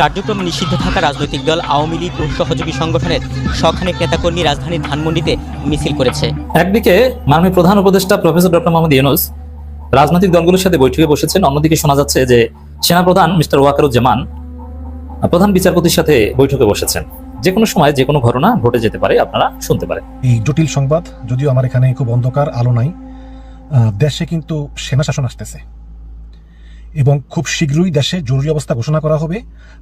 কার্যক্রম নিষিদ্ধ থাকা রাজনৈতিক দল, আওয়ামী লীগ ও সহযোগী সংগঠনের শখানেক নেতাকর্মী রাজধানীর ধানমন্ডিতে মিছিল করেছে। একদিকে মাননীয় প্রধান উপদেষ্টা প্রফেসর ডক্টর মোহাম্মদ ইউনুস রাজনৈতিক দলগুলোর সাথে বৈঠকে বসেছেন। অন্যদিকে শোনা যাচ্ছে যে সেনাপ্রধান মিস্টার ওয়াকারুজ্জামান প্রধান বিচারপতির সাথে বৈঠকে বসেছেন। যে কোনো সময় যে কোনো ঘটনা ঘটে যেতে পারে আপনারা শুনতে পারেন। এই জটিল সংবাদ যদিও আমার এখানে খুব অন্ধকার আলো নাই আহ, দেশে কিন্তু সেনা শাসন আসতেছে। এবং খুব শীঘ্রই দেশে জরুরি অবস্থা ঘোষণা করা হবে।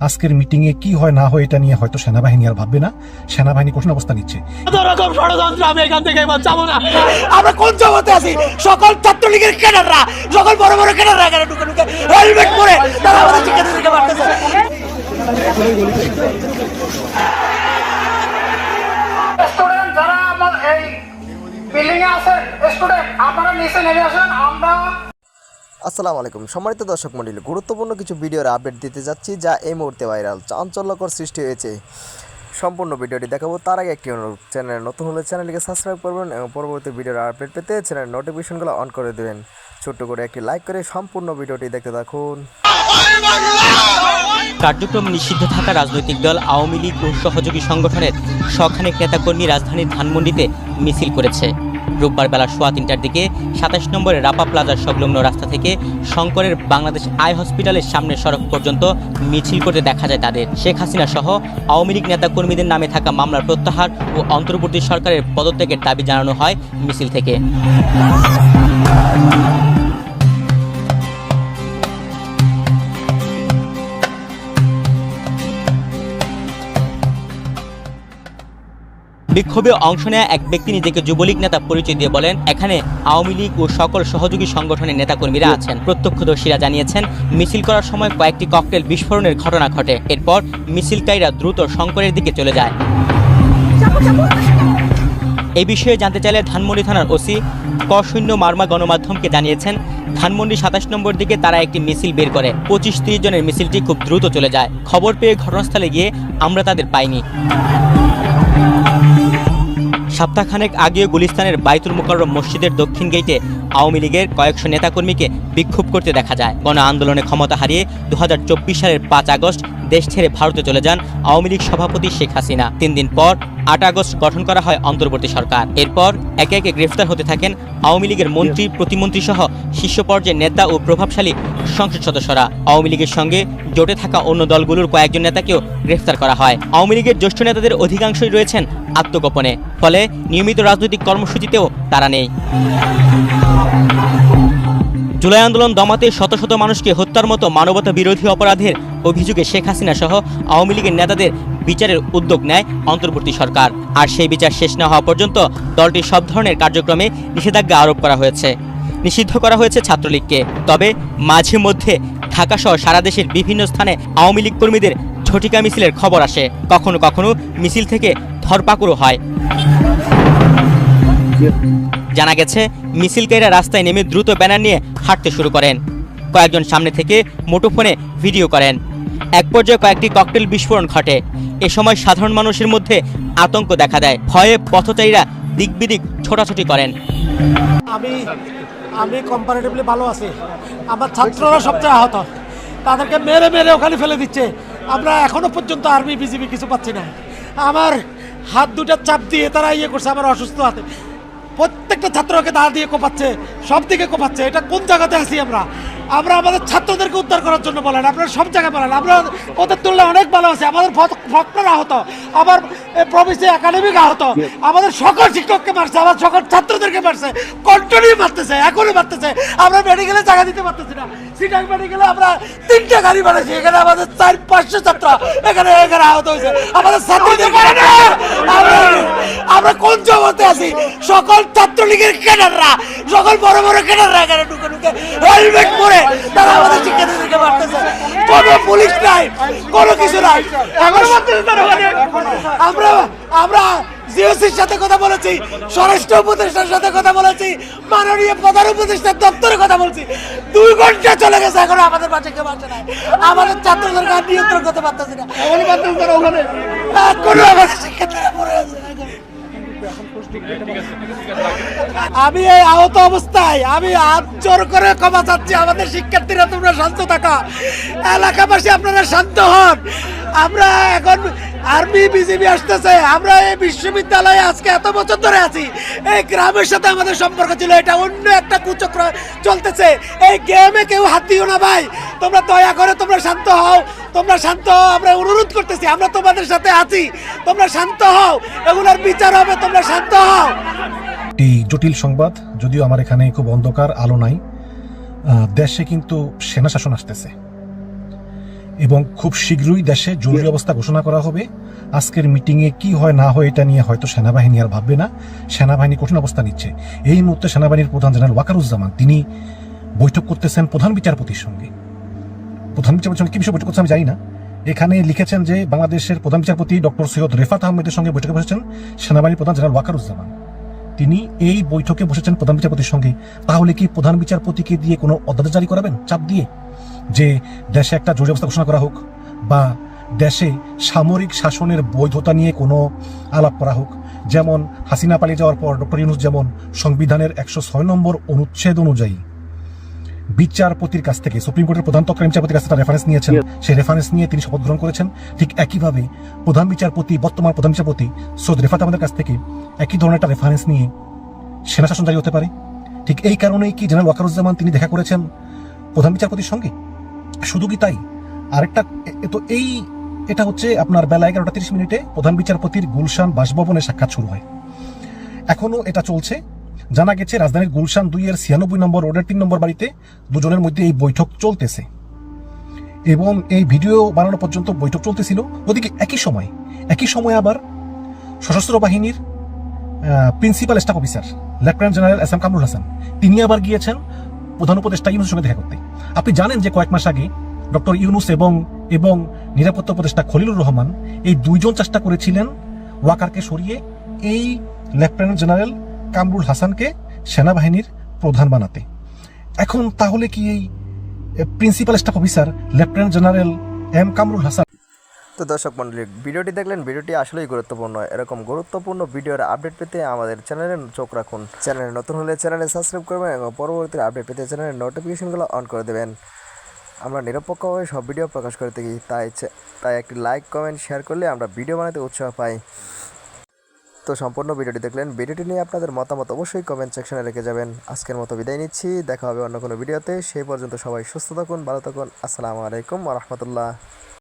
আজকের মিটিংয়ে কি হয় না হয় এটা নিয়ে হয়তো সেনাবাহিনী আর ভাববে না। সেনাবাহিনী কঠিন অবস্থা নিচ্ছে। আমি এখান থেকে এবার যাব না। আমরা কোন জগতে আছি? সকল ছাত্রলীগের ক্যাডাররা সকল বড় বড় ক্যাডাররা এখানে ঢুকে ঢুকে হেলমেট পরে তারা আমাদের শিক্ষার্থীদেরকে মারতেছে। আমরা আসসালামু আলাইকুম। সম্মানিত দর্শক মন্ডলী গুরুত্বপূর্ণ কিছু ভিডিওর আপডেট দিতে যাচ্ছি যা এই মুহূর্তে ভাইরাল। চাঞ্চল্যকর সৃষ্টি হয়েছে। সম্পূর্ণ ভিডিওটি দেখাবো। তার আগে একটি অনুরোধ চ্যানেল নতুন হলে চ্যানেলটিকে সাবস্ক্রাইব করবেন এবং পরবর্তী ভিডিওর আপডেট পেতে চ্যানেল নোটিফিকেশনগুলো অন করে দেবেন। ছোট্ট করে একটি লাইক করে সম্পূর্ণ ভিডিওটি দেখতে থাকুন। কার্যক্রম নিষিদ্ধ থাকা রাজনৈতিক দল আওয়ামী লীগ ও সহযোগী সংগঠনের শখানেক নেতাকর্মী রাজধানীর ধানমন্ডিতে মিছিল করেছে। রোববার বেলা সোয়া তিনটার দিকে সাতাশ নম্বরের রাপা প্লাজার সংলগ্ন রাস্তা থেকে শঙ্করের বাংলাদেশ আই হসপিটালের সামনের সড়ক পর্যন্ত মিছিল করতে দেখা যায় তাদের। শেখ হাসিনা সহ আওয়ামী লীগ নেতা কর্মীদের নামে থাকা মামলার প্রত্যাহার ও অন্তর্বর্তী সরকারের পদত্যাগের দাবি জানানো হয় মিছিল থেকে। বিক্ষোভে অংশ নেয়া এক ব্যক্তি নিজেকে যুবলীগ নেতা পরিচয় দিয়ে বলেন, এখানে আওয়ামী লীগ ও সকল সহযোগী সংগঠনের নেতাকর্মীরা আছেন। প্রত্যক্ষদর্শীরা জানিয়েছেন, মিছিল করার সময় কয়েকটি ককটেল বিস্ফোরণের ঘটনা ঘটে। এরপর মিছিলকারীরা দ্রুত শঙ্করের দিকে চলে যায়। এই বিষয়ে জানতে চাইলে ধানমন্ডি থানার ওসি কশূন্য মার্মা গণমাধ্যমকে জানিয়েছেন, ধানমন্ডি সাতাশ নম্বর দিকে তারা একটি মিছিল বের করে। পঁচিশ তিরিশ জনের মিছিলটি খুব দ্রুত চলে যায়। খবর পেয়ে ঘটনাস্থলে গিয়ে আমরা তাদের পাইনি। সপ্তাহখানেক আগেও গুলিস্তানের বাইতুল মুকাররম মসজিদের দক্ষিণ গেইটে আওয়ামী লীগের কয়েকশো নেতাকর্মীকে বিক্ষোভ করতে দেখা যায়। গণ আন্দোলনে ক্ষমতা হারিয়ে দু হাজার চব্বিশ সালের পাঁচ আগস্ট দেশ ছেড়ে ভারতে চলে যান আওয়ামী লীগ সভাপতি শেখ হাসিনা। তিন দিন পর আট আগস্ট গঠন করা হয় অন্তর্বর্তী সরকার। এরপর একে একে গ্রেফতার হতে থাকেন আওয়ামী লীগের মন্ত্রী, প্রতিমন্ত্রী সহ শীর্ষ পর্যায়ের নেতা ও প্রভাবশালী সংসদ সদস্যরা। আওয়ামী লীগের সঙ্গে জোটে থাকা অন্য দলগুলোর কয়েকজন নেতাকেও গ্রেফতার করা হয়। আওয়ামী লীগের জ্যেষ্ঠ নেতাদের অধিকাংশই রয়েছেন আত্মগোপনে। ফলে নিয়মিত রাজনৈতিক কর্মসূচিতেও তারা নেই। জুলাই আন্দোলন দমাতে শত শত মানুষকে হত্যার মতো মানবতা বিরোধী অপরাধের অভিযোগে শেখ হাসিনা সহ আওয়ামী লীগের নেতাদের বিচারের উদ্যোগ নেয় অন্তর্বর্তী সরকার। আর সেই বিচার শেষ না হওয়া পর্যন্ত দলটির সব ধরনের কার্যক্রমে নিষেধাজ্ঞা আরোপ করা হয়েছে। নিষিদ্ধ করা হয়েছে ছাত্রলীগকে। তবে মাঝে মধ্যে ঢাকাসহ সারা দেশের বিভিন্ন স্থানে আওয়ামী লীগ কর্মীদের ঝটিকা মিছিলের খবর আসে। কখনো কখনো মিছিল থেকে ধরপাকড়ও হয়। জানা গেছে, মিছিলকারীরা রাস্তায় নেমে দ্রুত ব্যানার নিয়ে হাঁটতে শুরু করেন। কয়েকজন সামনে থেকে মুঠোফোনে ভিডিও করেন। এক পর্যায়ে কয়েকটি ককটেল বিস্ফোরণ ঘটে। এ সময় সাধারণ মানুষের মধ্যে আতঙ্ক দেখা দেয়। ভয়ে পথচারীরা দিক বিদিক ছোটাছুটি করেন। আমি আমি কম্পারেটিভলি ভালো আছি। আমার ছাত্ররা সবচেয়ে আহত। তাদেরকে মেরে মেরে ওখানে ফেলে দিচ্ছে। আমরা এখনও পর্যন্ত আর্মি বিজিবি কিছু পাচ্ছি না। আমার হাত দুটা চাপ দিয়ে তারা ইয়ে করছে, আমার অসুস্থ হাতে। প্রত্যেকটা ছাত্রকে দা দিয়ে কোপাচ্ছে সব দিকে কোপাচ্ছে। এটা কোন জায়গাতে আসি আমরা? আমরা আমাদের ছাত্রদেরকে উদ্ধার করার জন্য বলেন, আপনারা সব জায়গায় বলেন। আমরা ওদের তুলনায় অনেক ভালো আছে। আমাদের ভক্তরা আহত। আমার প্রভিসি একাডেমিক আহত। আমাদের সকল শিক্ষককে মারছে আমার সকল ছাত্রদেরকে মারছে কন্টিনিউ মারতেছে এখনই মারতেছে। আমরা মেডিকেলে জায়গা দিতে পারতেছি না। সিটাং মেডিকেলে আমরা তিনটা গাড়ি বানাইছি এখানে আমাদের চার পাঁচশো ছাত্র এখানে এখানে আহত হয়েছে। আমাদের ছাত্রদেরকে আমরা আমরা কোন জগতে আছি? সকল ছাত্রলীগের ক্যাডাররা সকল বড় বড় ক্যাডাররা এখানে ঢুকে ঢুকে হেলমেট পরে তারা আমাদের শিক্ষার্থীদেরকে মারতেছে। কোনো পুলিশ নাই কোনো কিছু নাই। এখন আমরা আমরা জিওসির সাথে কথা বলেছি স্বরাষ্ট্র উপদেষ্টার সাথে কথা বলেছি মাননীয় প্রধান উপদেষ্টার দপ্তরে কথা বলছি। দুই ঘণ্টা চলে গেছে এখন আমাদের বাচ্চা কেউ বাচ্চা নাই। আমাদের ছাত্রদেরকে আর নিয়ন্ত্রণ করতে পারতেছি না। এখনও আমাদের শিক্ষার্থীরা পড়ে আছে। আমি এই আহত অবস্থায় আমি হাত জোর করে ক্ষমা চাচ্ছি আমাদের শিক্ষার্থীরা তোমরা শান্ত থাকা। এলাকাবাসী আপনারা শান্ত হন। আমরা এখন আর্মি বিজিবি আসতেছে। আমরা এই বিশ্ববিদ্যালয়ে আজকে এত বছর ধরে আছি। এই গ্রামের সাথে আমাদের সম্পর্ক ছিল, এটা অন্য একটা কুচক্র চলতেছে। এই গেমে কেউ হাত দিও না ভাই। তোমরা দয়া করে তোমরা শান্ত হও। তোমরা শান্ত হও, আমরা অনুরোধ করতেছি, আমরা তোমাদের সাথে আছি। তোমরা শান্ত হও, এগুলোর বিচার হবে, তোমরা শান্ত হও। একটি জটিল সংবাদ, যদিও আমার এখানে খুব অন্ধকার, আলো নাই। দেশে কিন্তু সেনা শাসন আসতেছে। এবং খুব শীঘ্রই দেশে জরুরি অবস্থা ঘোষণা করা হবে। আজকের মিটিংয়ে কি হয় না হয় এটা নিয়ে হয়তো সেনাবাহিনী আর ভাববে না। সেনাবাহিনী কঠিন অবস্থা নিচ্ছে। এই মুহূর্তে সেনাবাহিনীর প্রধান জেনারেল ওয়াকারুজ্জামান তিনি বৈঠক করতেছেন প্রধান বিচারপতির সঙ্গে। প্রধান বিচারপতির সঙ্গে কি বিষয়ে বৈঠক করছে আমি জানি না। এখানে লিখেছেন যে বাংলাদেশের প্রধান বিচারপতি ডক্টর সৈয়দ রেফাত আহমেদের সঙ্গে বৈঠকে বসেছেন সেনাবাহিনীর প্রধান জেনারেল ওয়াকারুজ্জামান। তিনি এই বৈঠকে বসেছেন প্রধান বিচারপতির সঙ্গে। তাহলে কি প্রধান বিচারপতিকে দিয়ে কোনো অধ্যাদেশ জারি করাবেন? চাপ দিয়ে? যে দেশে একটা জরুরি অবস্থা ঘোষণা করা হোক বা দেশে সামরিক শাসনের বৈধতা নিয়ে কোনো আলাপ করা হোক। যেমন হাসিনা পালিয়ে যাওয়ার পর ডক্টর ইউনুস যেমন সংবিধানের একশো ছয় নম্বর অনুচ্ছেদ অনুযায়ী বিচারপতির কাছ থেকে সুপ্রিম কোর্টের প্রধান তৎকালীন বিচারপতির কাছে তার রেফারেন্স নিয়েছেন। সেই রেফারেন্স নিয়ে তিনি শপথ গ্রহণ করেছেন। ঠিক একইভাবে প্রধান বিচারপতি বর্তমান প্রধান বিচারপতি সৈয়দ রেফাত আমাদের কাছ থেকে একই ধরনের একটা রেফারেন্স নিয়ে সেনা শাসন জারি হতে পারে। ঠিক এই কারণেই কি জেনারেল ওয়াকারুজ্জামান তিনি দেখা করেছেন প্রধান বিচারপতির সঙ্গে? শুধু কি তাই? আরেকটা তো এই, এটা হচ্ছে আপনার বেলা এগারোটা তিরিশ মিনিটে প্রধান বিচারপতির গুলশান বাসভবনে সাক্ষাৎ শুরু হয়। এখনও এটা চলছে। জানা গেছে রাজধানীর গুলশান দুই এর ছিয়ানব্বই নম্বর রোডের তিন নম্বর বাড়িতে দুজনের মধ্যে এই বৈঠক চলতেছে। এবং এই ভিডিও বানানো পর্যন্ত বৈঠক চলতেছিল। ওদিকে একই সময় একই সময় আবার সশস্ত্র বাহিনীর principal staff officer, lieutenant general S M Kamrul Hasan, তিনি আবার গিয়েছেন প্রধান উপদেষ্টা ইউনুসের সঙ্গে দেখা করতে। আপনি জানেন যে কয়েক মাস আগে ডক্টর ইউনুস এবং এবং নিরাপত্তা উপদেষ্টা খলিলুর রহমান এই দুইজন চেষ্টা করেছিলেন ওয়াকারকে সরিয়ে এই লেফটেন্যান্ট জেনারেল কামরুল হাসানকে সেনাবাহিনীর প্রধান বানাতে। এখন তাহলে কি এই principal staff officer lieutenant general M Kamrul Hasan তো দর্শক মন্ডলী, ভিডিওটি দেখলেন, ভিডিওটি আসলেই গুরুত্বপূর্ণ। এরকম গুরুত্বপূর্ণ ভিডিওর আপডেট পেতে আমাদের চ্যানেলে চোখ রাখুন। চ্যানেলে নতুন হলে চ্যানেলে সাবস্ক্রাইব করবেন এবং পরবর্তী আপডেট পেতে চ্যানেলের নোটিফিকেশনগুলো অন করে দেবেন। আমরা নিরপেক্ষভাবে সব ভিডিও প্রকাশ করে থাকি তাই তাই একটি লাইক, কমেন্ট, শেয়ার করলে আমরা ভিডিও বানাতে উৎসাহ পাই। তো সম্পূর্ণ ভিডিওটি দেখলেন, ভিডিওটি নিয়ে আপনাদের মতামত অবশ্যই কমেন্ট সেকশনে রেখে যাবেন। আজকের মতো বিদায় নিচ্ছি, দেখা হবে অন্য কোনো ভিডিওতে। সেই পর্যন্ত সবাই সুস্থ থাকুন, ভালো থাকুন। আসসালামু আলাইকুম রহমতুল্লাহ।